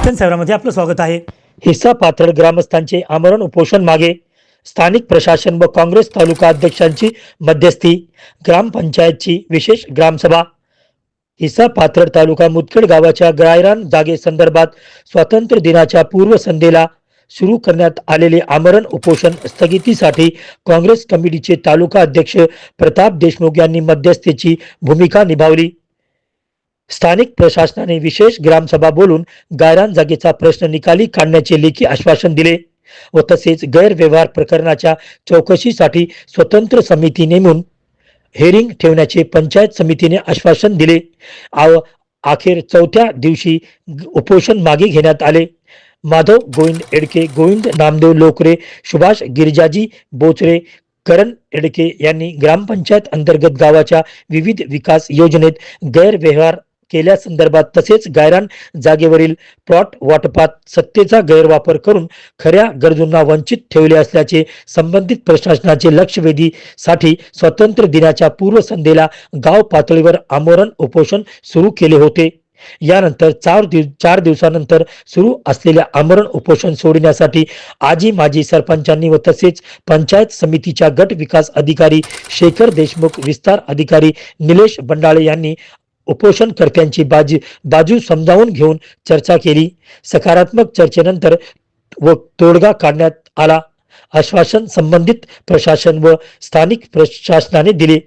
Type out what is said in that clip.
दर्शन सेवरामध्ये आपलं स्वागत आहे. हिस्सा पाथर्ड ग्रामस्थांचे आमरण उपोषण मागे. स्थानिक प्रशासन व काँग्रेस तालुका अध्यक्षांची मध्यस्थी. ग्रामपंचायतची विशेष ग्रामसभा. हिस्सा पाथरड तालुका मुदखेड गावाच्या ग्रायरान जागे संदर्भात स्वातंत्र्य दिनाच्या पूर्वसंध्येला सुरू करण्यात आलेले आमरण उपोषण स्थगितीसाठी काँग्रेस कमिटीचे तालुका अध्यक्ष प्रताप देशमुख यांनी मध्यस्थीची भूमिका निभावली. स्थानिक प्रशासनाने विशेष ग्रामसभा बोलून गायरान जागेचा प्रश्न निकाली काढण्याचे लेखी आश्वासन दिले व तसेच गैरव्यवहार प्रकरणाच्या चौकशीसाठी स्वतंत्र समिती नेमून हेरिंग ठेवण्याचे पंचायत समितीने आश्वासन दिले. आव अखेर चौथ्या दिवशी उपोषण मागे घेण्यात आले. माधव गोविंद एडके गोविंद नामदेव लोकरे सुभाष गिरिजाजी बोचरे करण एडके यांनी ग्रामपंचायत अंतर्गत गावाच्या विविध विकास योजनेत गैरव्यवहार केल्यासंदर्भात तसेच गायरान जागेवरील प्लॉट वाटपात सत्तेचा गैरवापर करून खऱ्या गरजूंना वंचित ठेवले असल्याचे संबंधित प्रशासनाचे लक्षवेधीसाठी स्वातंत्र्य दिनाच्या पूर्वसंध्येला गाव पातळीवर आमरण उपोषण सुरू केले होते. यानंतर चार दिव चार दिवसानंतर सुरू असलेल्या आमरण उपोषण सोडण्यासाठी आजी माजी सरपंचांनी व तसेच पंचायत समितीच्या गट विकास अधिकारी शेखर देशमुख विस्तार अधिकारी निलेश बंडाळे यांनी उपोषणकर्त्यांची बाजू बाजू समजावून घेऊन चर्चा केली. सकारात्मक चर्चेनंतर व तोडगा काढण्यात आला. आश्वासन संबंधित प्रशासन व स्थानिक प्रशासनाने दिले.